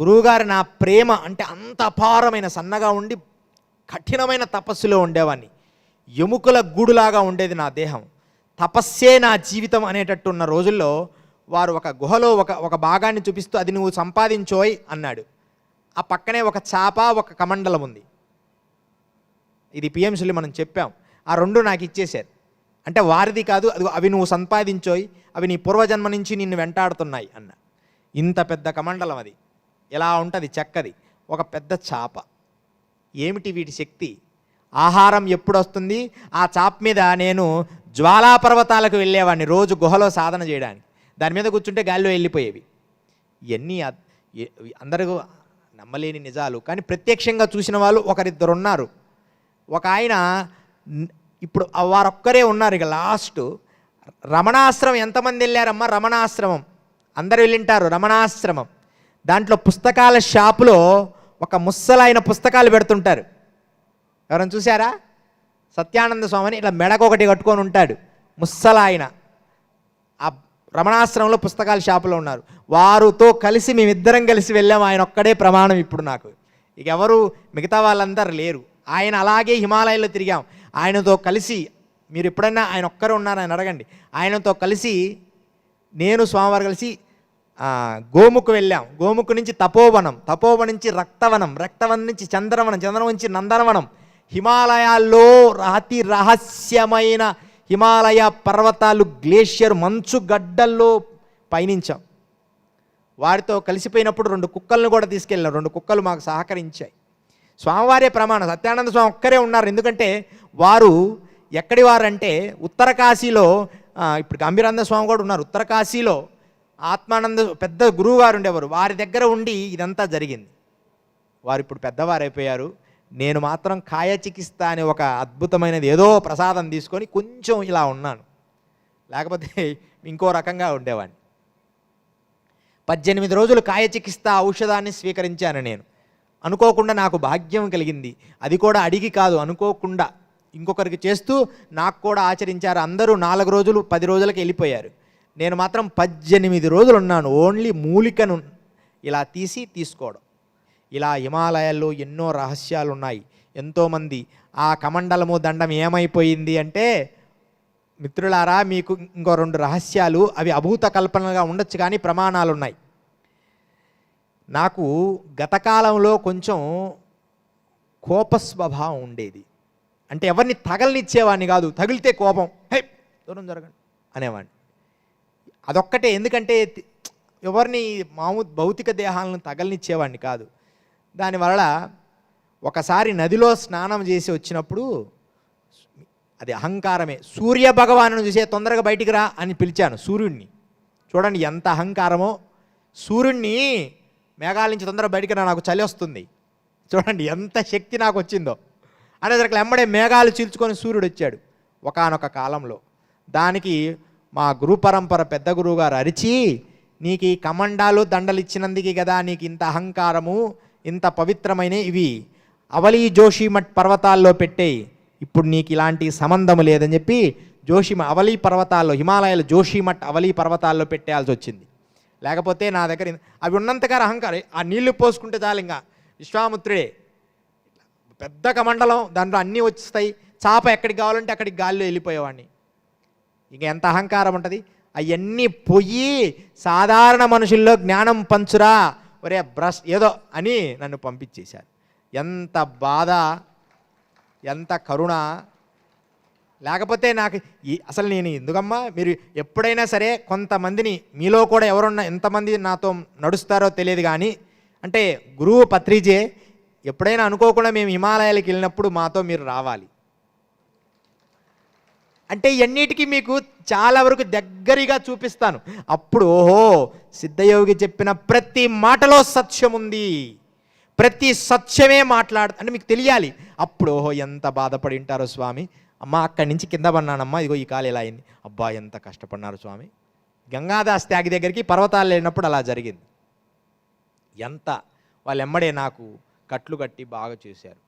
గురువుగారు నా ప్రేమ అంటే అంత అపారమైన సన్నగా ఉండి కఠినమైన తపస్సులో ఉండేవాడిని. ఎముకల గూడులాగా ఉండేది నా దేహం. తపస్సే నా జీవితం అనేటట్టు ఉన్న రోజుల్లో వారు ఒక గుహలో ఒక ఒక భాగాన్ని చూపిస్తూ అది నువ్వు సంపాదించోయ్ అన్నాడు. ఆ పక్కనే ఒక చాప ఒక కమండలం ఉంది. ఇది పిఎంసీలు మనం చెప్పాం. ఆ రెండు నాకు ఇచ్చేశారు. అంటే వారిది కాదు అది అవి నువ్వు సంపాదించోయ్ అవి నీ పూర్వజన్మ నుంచి నిన్ను వెంటాడుతున్నాయి అన్న. ఇంత పెద్ద కమండలం అది. ఎలా ఉంటుంది చెక్కది. ఒక పెద్ద చాప. ఏమిటి వీటి శక్తి? ఆహారం ఎప్పుడు వస్తుంది ఆ చాప మీద నేను జ్వాలా పర్వతాలకు వెళ్ళేవాడిని రోజు గుహలో సాధన చేయడానికి. దాని మీద కూర్చుంటే గాలిలో వెళ్ళిపోయేవి. ఇవన్నీ అద్- అందరూ నమ్మలేని నిజాలు. కానీ ప్రత్యక్షంగా చూసిన వాళ్ళు ఒకరిద్దరు ఉన్నారు. ఒక ఆయన ఇప్పుడు వారొక్కరే ఉన్నారు ఇక లాస్ట్. రమణాశ్రమం ఎంతమంది వెళ్ళారమ్మా? రమణాశ్రమం. అందరు వెళ్ళింటారు రమణాశ్రమం. దాంట్లో పుస్తకాల షాపులో ఒక ముస్సలైన పుస్తకాలు పెడుతుంటారు. ఎవరైనా చూసారా సత్యానంద స్వామిని ఇలా మెడకొకటి కట్టుకొని ఉంటాడు. ముస్సలాయన. ఆ రమణాశ్రమంలో పుస్తకాల షాపులో ఉన్నారు. వారితో కలిసి మేమిద్దరం కలిసి వెళ్ళాము ఆయన ఒక్కడే ప్రమాణం ఇప్పుడు నాకు. ఇక ఎవరు మిగతా వాళ్ళందరూ లేరు. ఆయన అలాగే హిమాలయాల్లో తిరిగాం. ఆయనతో కలిసి మీరు ఎప్పుడైనా ఆయన ఒక్కరు ఉన్నారు ఆయన అడగండి. ఆయనతో కలిసి నేను స్వామివారు కలిసి గోముకు వెళ్ళాం. గోముకు నుంచి తపోవనం. తపోవనం నుంచి రక్తవనం. రక్తవనం నుంచి చంద్రవనం. చంద్రవనం నుంచి నందనవనం. హిమాలయాల్లో అతి రహస్యమైన హిమాలయ పర్వతాలు గ్లేషియర్ మంచు గడ్డల్లో పయనించాం. వారితో కలిసిపోయినప్పుడు రెండు కుక్కలను కూడా తీసుకెళ్ళాం. రెండు కుక్కలు మాకు సహకరించాయి. స్వామివారే ప్రమాణం. సత్యానంద స్వామి ఒక్కరే ఉన్నారు. ఎందుకంటే వారు ఎక్కడి వారంటే ఉత్తర కాశీలో ఇప్పుడు గంభీరానంద స్వామి కూడా ఉన్నారు. ఉత్తర కాశీలో ఆత్మానంద పెద్ద గురువు గారు ఉండేవారు వారి దగ్గర ఉండి ఇదంతా జరిగింది. వారు ఇప్పుడు పెద్దవారైపోయారు. నేను మాత్రం కాయ చికిత్స అనే ఒక అద్భుతమైనది ఏదో ప్రసాదం తీసుకొని కొంచెం ఇలా ఉన్నాను. లేకపోతే ఇంకో రకంగా ఉండేవాడిని. పద్దెనిమిది రోజులు కాయ చికిత్స ఔషధాన్ని స్వీకరించాను నేను. అనుకోకుండా నాకు భాగ్యం కలిగింది. అది కూడా అడిగి కాదు అనుకోకుండా. ఇంకొకరికి చేస్తూ నాకు కూడా ఆచరించారు. అందరూ నాలుగు రోజులు పది రోజులకి వెళ్ళిపోయారు. నేను మాత్రం పద్దెనిమిది రోజులు ఉన్నాను ఓన్లీ మూలికను ఇలా తీసి తీసుకోవడం. ఇలా హిమాలయాల్లో ఎన్నో రహస్యాలు ఉన్నాయి ఎంతోమంది ఆ కమండలము దండం ఏమైపోయింది అంటే మిత్రులారా మీకు ఇంకో రెండు రహస్యాలు. అవి అభూత కల్పనలుగా ఉండొచ్చు కానీ ప్రమాణాలు ఉన్నాయి నాకు గతకాలంలో కొంచెం కోప స్వభావం ఉండేది. అంటే ఎవరిని తగలనిచ్చేవాడిని కాదు. తగిలితే కోపం. హై దూరం జరగండి అనేవాడిని. అదొక్కటే. ఎందుకంటే ఎవరిని మాము భౌతిక దేహాలను తగలనిచ్చేవాడిని కాదు. దానివల్ల ఒకసారి నదిలో స్నానం చేసి వచ్చినప్పుడు అది అహంకారమే. సూర్య భగవాను చూసే తొందరగా బయటికి రా అని పిలిచాను సూర్యుడిని చూడండి ఎంత అహంకారమో. సూర్యుడిని మేఘాల నుంచి తొందరగా బయటికి రా నాకు చలి వస్తుంది. చూడండి ఎంత శక్తి నాకు వచ్చిందో అనేసరికి ఎమ్మడే మేఘాలు చీల్చుకొని సూర్యుడు వచ్చాడు. ఒకానొక కాలంలో. దానికి మా గురు పరంపర పెద్ద గురువు గారు అరిచి నీకు ఈ కమండాలు దండలు ఇచ్చినందుకే కదా నీకు ఇంత అహంకారము ఇంత పవిత్రమైన ఇవి. అవలీ జోషిమఠ్ పర్వతాల్లో పెట్టేయి. ఇప్పుడు నీకు ఇలాంటి సంబంధం లేదని చెప్పి జోషిమ అవలీ పర్వతాల్లో హిమాలయాల జోషిమఠ్ అవలీ పర్వతాల్లో పెట్టేయాల్సి వచ్చింది. లేకపోతే నా దగ్గర అవి ఉన్నంతగా అహంకారం ఆ నీళ్ళు పోసుకుంటే చాలు ఇంకా. విశ్వామిత్రుడే పెద్ద కమండలం దాంట్లో అన్నీ వస్తాయి చాప ఎక్కడికి కావాలంటే అక్కడికి గాల్లో వెళ్ళిపోయేవాడిని. ఇక ఎంత అహంకారం ఉంటుంది? అవన్నీ పొయ్యి సాధారణ మనుషుల్లో జ్ఞానం పంచురా. ఒరే బ్రష్ ఏదో అని నన్ను పంపించేశారు. ఎంత బాధ ఎంత కరుణ. లేకపోతే నాకు ఈ అసలు నేను ఎందుకమ్మా? మీరు ఎప్పుడైనా సరే కొంతమందిని మీలో కూడా ఎవరున్నా ఎంతమంది నాతో నడుస్తారో తెలియదు కానీ అంటే గురువు పత్రిజే ఎప్పుడైనా అనుకోకుండా మేము హిమాలయాలకు వెళ్ళినప్పుడు మాతో మీరు రావాలి. అంటే ఇవన్నిటికీ మీకు చాలా వరకు దగ్గరగా చూపిస్తాను. అప్పుడు ఓహో సిద్ధయోగి చెప్పిన ప్రతి మాటలో సత్యం ఉంది. ప్రతి సత్యమే మాట్లాడు అంటే మీకు తెలియాలి. అప్పుడు ఓహో ఎంత బాధపడి ఉంటారో స్వామి. అమ్మ అక్కడి నుంచి కింద పడినానమ్మా ఇదిగో ఈ కాలు ఎలా అయింది. అబ్బా ఎంత కష్టపడినారు స్వామి. గంగాదాస్ త్యాగి దగ్గరికి పర్వతాలు లేనప్పుడు అలా జరిగింది. ఎంత వాళ్ళెమ్మడే నాకు కట్లు కట్టి బాగా చేశారు.